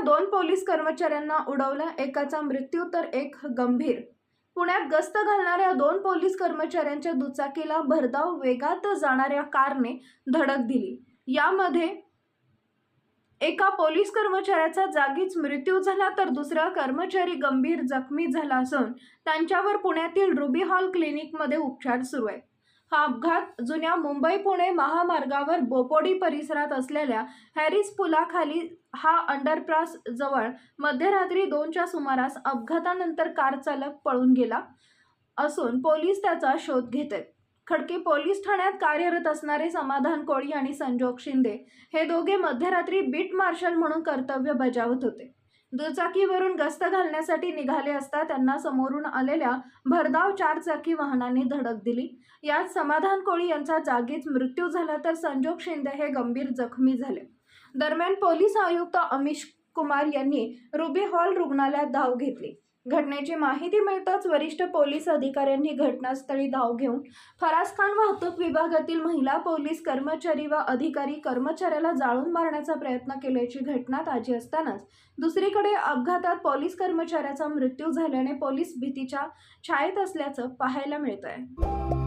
दोन पोलीस कर्मचाऱ्यांना उडवलं. एकाचा मृत्यू तर एक गंभीर. पुण्यात गस्त घालणाऱ्या दोन पोलीस कर्मचाऱ्यांच्या दुचाकीला भरधाव वेगात जाणाऱ्या कारने धडक दिली. यामध्ये एका पोलीस कर्मचाऱ्याचा जागीच मृत्यू झाला तर दुसरा कर्मचारी गंभीर जखमी झाला असून त्यांच्यावर पुण्यातील रुबी हॉल क्लिनिकमध्ये उपचार सुरू आहेत. हा अपघात जुन्या मुंबई पुणे महामार्गावर बोपोडी परिसरात असलेल्या हॅरिस पुलाखाली हा अंडरपास जवळ मध्यरात्री दोनच्या सुमारास अपघातानंतर कार चालक पळून गेला असून पोलीस त्याचा शोध घेत आहेत खडकी पोलीस ठाण्यात कार्यरत असणारे समाधान कोळी आणि संजोग शिंदे हे दोघे मध्यरात्री बीट मार्शल म्हणून कर्तव्य बजावत होते. दुचाकीवरून गस्त घालण्यासाठी निघाले असता त्यांना समोरून आलेल्या भरधाव चारचाकी वाहनाने धडक दिली. यात समाधान कोळी यांचा जागीच मृत्यू झाला तर संजोग शिंदे हे गंभीर जखमी झाले. दरम्यान पोलीस आयुक्त अमिश कुमार यांनी रुबी हॉल रुग्णालयात धाव घेतली. घटनेची माहिती मिळताच वरिष्ठ पोलीस अधिकाऱ्यांनी घटनास्थळी धाव घेऊन फराज खान वाहतूक विभागातील महिला पोलीस कर्मचारी व अधिकारी कर्मचाऱ्याला जाळून मारण्याचा प्रयत्न केल्याची घटना ताजी असतानाच दुसरीकडे अपघातात पोलीस कर्मचाऱ्याचा मृत्यू झाल्याने पोलीस भीतीच्या छायेत असल्याचं पाहायला मिळत आहे